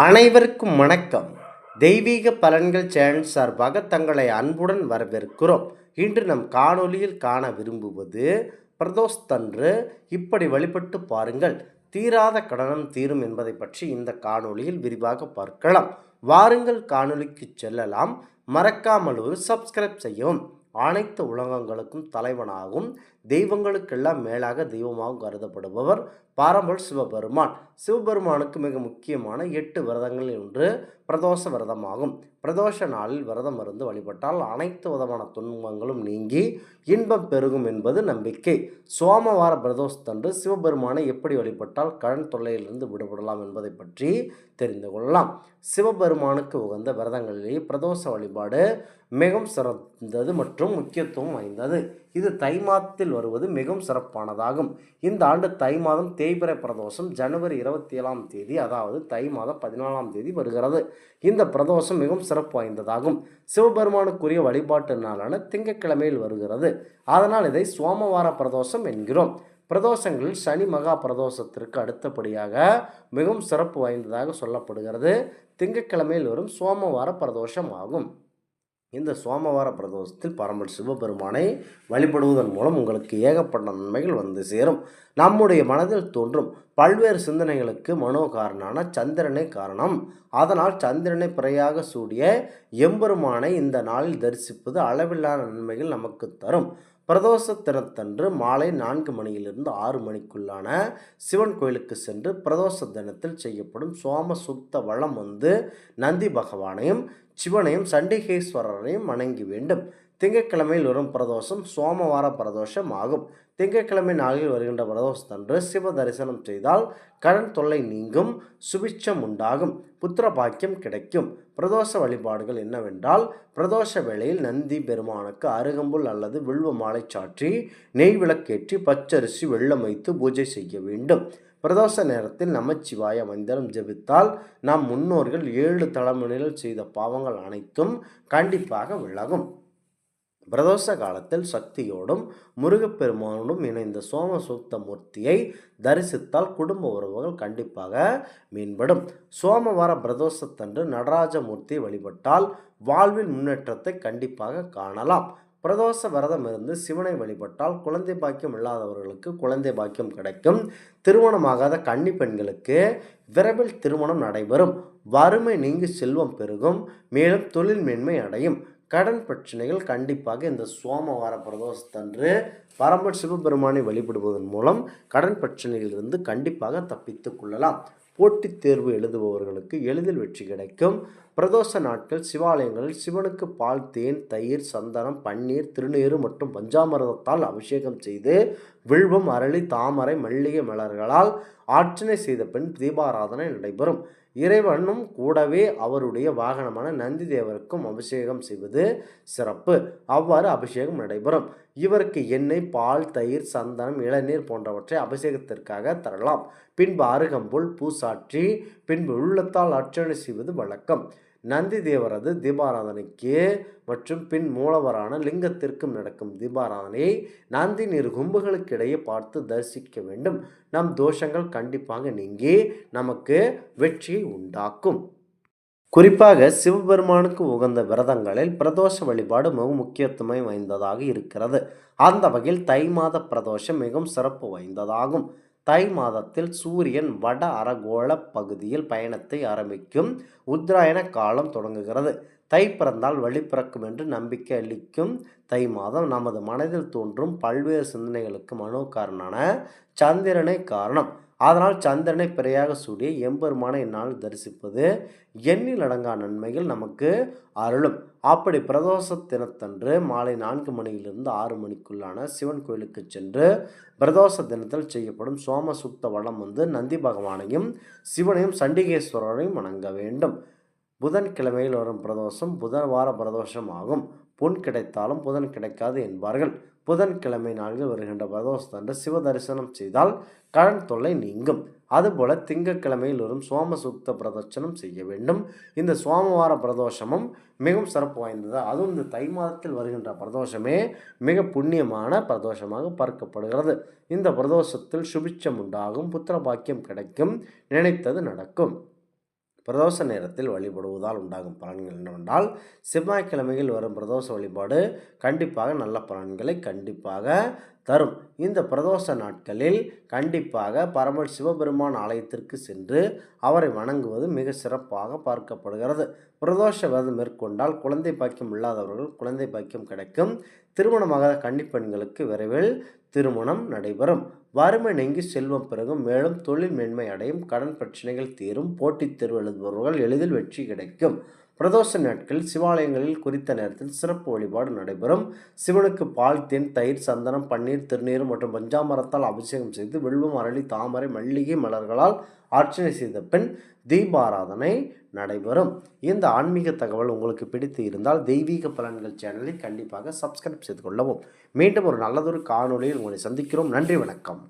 அனைவருக்கும் வணக்கம். தெய்வீக பலன்கள் சேனல் சார்பாக தங்களை அன்புடன் வரவேற்கிறோம். இன்று நம் காணொளியில் காண விரும்புவது பிரதோஷத்தன்று இப்படி வழிபட்டு பாருங்கள். தீராத கடனம் தீரும் என்பதை பற்றி இந்த காணொளியில் விரிவாக பார்க்கலாம். வாருங்கள் காணொளிக்கு செல்லலாம். மறக்காமல் ஒரு சப்ஸ்கிரைப் செய்யவும். அனைத்து உலகங்களுக்கும் தலைவனாகவும் தெய்வங்களுக்கெல்லாம் மேலாக தெய்வமாகவும் கருதப்படுபவர் பாரம்பல் சிவபெருமான். சிவபெருமானுக்கு மிக முக்கியமான எட்டு விரதங்களில் ஒன்று பிரதோஷ விரதமாகும். பிரதோஷ நாளில் விரதம் இருந்து வழிபட்டால் அனைத்து விதமான துன்பங்களும் நீங்கி இன்பம் பெருகும் என்பது நம்பிக்கை. சோமவார பிரதோஷத்தன்று சிவபெருமானை எப்படி வழிபட்டால் கடன் தொல்லையிலிருந்து விடுபடலாம் என்பதை பற்றி தெரிந்து கொள்ளலாம். சிவபெருமானுக்கு உகந்த விரதங்களிலேயே பிரதோஷ வழிபாடு மிகவும் சிறந்தது மற்றும் முக்கியத்துவம் வாய்ந்தது. இது தை மாதத்தில் வருவது மிகவும் சிறப்பானதாகும். இந்த ஆண்டு தை மாதம் தேய்பிறை பிரதோஷம் ஜனவரி இருபத்தி ஏழாம் தேதி அதாவது தை மாதம் பதினாலாம் தேதி வருகிறது. இந்த பிரதோஷம் மிகவும் சிறப்பு வாய்ந்ததாகும். சிவபெருமானுக்குரிய வழிபாட்டு நாளான திங்கட்கிழமையில் வருகிறது. அதனால் இதை சோமவார பிரதோஷம் என்கிறோம். பிரதோஷங்களில் சனி மகா பிரதோஷத்திற்கு அடுத்தபடியாக மிகவும் சிறப்பு வாய்ந்ததாக சொல்லப்படுகிறது. திங்கட்கிழமையில் வரும் சோமவார பிரதோஷம் ஆகும். இந்த சோமவார பிரதோஷத்தில் பரம்பல் சிவபெருமானை வழிபடுவதன் மூலம் உங்களுக்கு ஏகப்பட்ட நன்மைகள் வந்து சேரும். நம்முடைய மனதில் தோன்றும் பல்வேறு சிந்தனைகளுக்கு மனோகாரனான சந்திரனை காரணம். அதனால் சந்திரனை பிறையாக சூடிய எம்பெருமானை இந்த நாளில் தரிசிப்பது அளவில்லாத நன்மைகள் நமக்கு தரும். பிரதோஷ தினத்தன்று மாலை நான்கு மணியிலிருந்து ஆறு மணிக்குள்ளான சிவன் கோயிலுக்கு சென்று பிரதோஷ தினத்தில் செய்யப்படும் சோம சுத்த வளம் வந்து நந்தி பகவானையும் சிவனையும் சண்டிகேஸ்வரரையும் வணங்கி வேண்டும். திங்கட்கிழமையில் வரும் பிரதோஷம் சோமவார பிரதோஷம் ஆகும் திங்கட்கிழமை நாளில் வருகின்ற பிரதோஷத்தன்று சிவ தரிசனம் செய்தால் கடன் தொல்லை நீங்கும் சுபிட்சம் உண்டாகும் புத்திர பாக்கியம் கிடைக்கும். பிரதோஷ வழிபாடுகள் என்னவென்றால் பிரதோஷ வேளையில் நந்தி பெருமானுக்கு அருகம்புல் அல்லது வில்வ மாலை சாற்றி நெய் விளக்கேற்றி பச்சரிசி வெள்ளம் வைத்து பூஜை செய்ய வேண்டும். பிரதோஷ நேரத்தில் நமச்சிவாய மந்திரம் ஜெபித்தால் நம் முன்னோர்கள் ஏழு தலைமுறையில் செய்த பாவங்கள் அனைத்தும் கண்டிப்பாக விலகும். பிரதோஷ காலத்தில் சக்தியோடும் முருகப்பெருமானோடும் இணைந்த சோமசூக்த மூர்த்தியை தரிசித்தால் குடும்ப உறவுகள் கண்டிப்பாக மீன்படும் சோமவார பிரதோஷத்தன்று நடராஜ மூர்த்தி வழிபட்டால் வாழ்வில் முன்னேற்றத்தை கண்டிப்பாக காணலாம். பிரதோஷ விரதம் இருந்து சிவனை வழிபட்டால் குழந்தை பாக்கியம் இல்லாதவர்களுக்கு குழந்தை பாக்கியம் கிடைக்கும். திருமணமாகாத கன்னி பெண்களுக்கு விரைவில் திருமணம் நடைபெறும். வறுமை நீங்கி செல்வம் பெருகும். மேலும் தொழில் மேன்மை அடையும். கடன் பிரச்சனைகள் கண்டிப்பாக இந்த சோமவார பிரதோஷத்தன்று பரம்பர் சிவபெருமானை வழிபடுவதன் மூலம் கடன் பிரச்சனையிலிருந்து கண்டிப்பாக தப்பித்து கொள்ளலாம். போட்டித் தேர்வு எழுதுபவர்களுக்கு எளிதில் வெற்றி கிடைக்கும். பிரதோஷ நாட்கள் சிவாலயங்களில் சிவனுக்கு பால் தேன் தயிர் சந்தனம் பன்னீர் திருநீறு மற்றும் பஞ்சாமிரதத்தால் அபிஷேகம் செய்து வில்வம் அரளி தாமரை மல்லிகை மலர்களால் ஆர்ச்சனை செய்த பின் தீபாராதனை நடைபெறும். இறைவனும் கூடவே அவருடைய வாகனமான நந்தி தேவருக்கும் அபிஷேகம் செய்வது சிறப்பு. அவ்வாறு அபிஷேகம் நடைபெறும். இவருக்கு எண்ணெய் பால் தயிர் சந்தனம் இளநீர் போன்றவற்றை அபிஷேகத்திற்காக தரலாம். பின்பு அருகம்புல் பூசாற்றி பின்பு உள்ளத்தால் அர்ச்சனை செய்வது வழக்கம். நந்தி தேவரது தீபாராதனைக்கு மற்றும் பின் மூலவரான லிங்கத்திற்கும் நடக்கும் தீபாராதனையை நந்தி நீர் கும்புகளுக்கிடையே பார்த்து தரிசிக்க வேண்டும். நம் தோஷங்கள் கண்டிப்பாக நீங்கி நமக்கு வெற்றியை உண்டாக்கும். குறிப்பாக சிவபெருமானுக்கு உகந்த விரதங்களில் பிரதோஷ வழிபாடு மிகவும் முக்கியத்துவம் வாய்ந்ததாக இருக்கிறது. அந்த வகையில் தை மாத பிரதோஷம் மிகவும் சிறப்பு வாய்ந்ததாகும். தை மாதத்தில் சூரியன் வட அறகோள பகுதியில் பயணத்தை ஆரம்பிக்கும் உத்தராயண காலம் தொடங்குகிறது. தை பிறந்தால் வழி பிறக்கும் என்று நம்பிக்கை அளிக்கும் தை மாதம் நமது மனதில் தோன்றும் பல்வேறு சிந்தனைகளுக்கு மனோகாரனான சந்திரனை காரணம். அதனால் சந்திரனை பிறையாக சூடிய எம்பெருமானை என்னால் தரிசிப்பது எண்ணில் அடங்கா நன்மைகள் நமக்கு அருளும். அப்படி பிரதோஷ தினத்தன்று மாலை நான்கு மணியிலிருந்து ஆறு மணிக்குள்ளான சிவன் கோயிலுக்கு சென்று பிரதோஷ தினத்தில் செய்யப்படும் சோம சுத்த வளம் வந்து நந்தி பகவானையும் சிவனையும் சண்டிகேஸ்வரரையும் வணங்க வேண்டும். புதன்கிழமையில் வரும் பிரதோஷம் புதன் வார பிரதோஷம் ஆகும் பொன் கிடைத்தாலும் புதன் கிடைக்காது என்பார்கள். புதன்கிழமை நாளில் வருகின்ற பிரதோஷத்தன்று சிவ தரிசனம் செய்தால் கடன் தொல்லை நீங்கும். அதுபோல திங்கட்கிழமையில் வரும் சோமசுத்த பிரதோஷனம் செய்ய வேண்டும். இந்த சோமவார பிரதோஷமும் மிகவும் சிறப்பு வாய்ந்தது. அதுவும் இந்த தை மாதத்தில் வருகின்ற பிரதோஷமே மிக புண்ணியமான பிரதோஷமாக பார்க்கப்படுகிறது. இந்த பிரதோஷத்தில் சுபிச்சம் உண்டாகும் புத்திர பாக்கியம் கிடைக்கும் நினைத்தது நடக்கும். பிரதோஷ நேரத்தில் வழிபடுவதால் உண்டாகும் பலன்கள் என்னவென்றால் செவ்வாய்க்கிழமையில் வரும் பிரதோஷ வழிபாடு கண்டிப்பாக நல்ல பலன்களை கண்டிப்பாக தரும். இந்த பிரதோஷ நாட்களில் கண்டிப்பாக பரம சிவபெருமான் ஆலயத்திற்கு சென்று அவரை வணங்குவது மிக சிறப்பாக பார்க்கப்படுகிறது. பிரதோஷ விரதம் மேற்கொண்டால் குழந்தை பாக்கியம் இல்லாதவர்கள் குழந்தை பாக்கியம் கிடைக்கும். திருமணமாகாத கன்னிப்பெண்களுக்கு விரைவில் திருமணம் நடைபெறும். வறுமை நீங்கி செல்வம் பிறகும் மேலும் தொழில் மேன்மை அடையும். கடன் பிரச்சனைகள் தீரும். போட்டித் தேர்வு எழுதுபவர்கள் எளிதில் வெற்றி கிடைக்கும். பிரதோஷ நாட்கள் சிவாலயங்களில் குறித்த நேரத்தில் சிறப்பு வழிபாடு நடைபெறும். சிவனுக்கு பால் தேன் தயிர் சந்தனம் பன்னீர் திருநீர் மற்றும் பஞ்சாமரத்தால் அபிஷேகம் செய்து வெள்ளும் அரளி தாமரை மல்லிகை மலர்களால் ஆர்ச்சனை செய்த பின் தீபாராதனை நடைபெறும். இந்த ஆன்மீக தகவல் உங்களுக்கு பிடித்து இருந்தால் தெய்வீக பலன்கள் சேனலை கண்டிப்பாக சப்ஸ்கிரைப் செய்து கொள்ளவும். மீண்டும் ஒரு நல்லதொரு காணொளியில் உங்களை சந்திக்கிறோம். நன்றி வணக்கம்.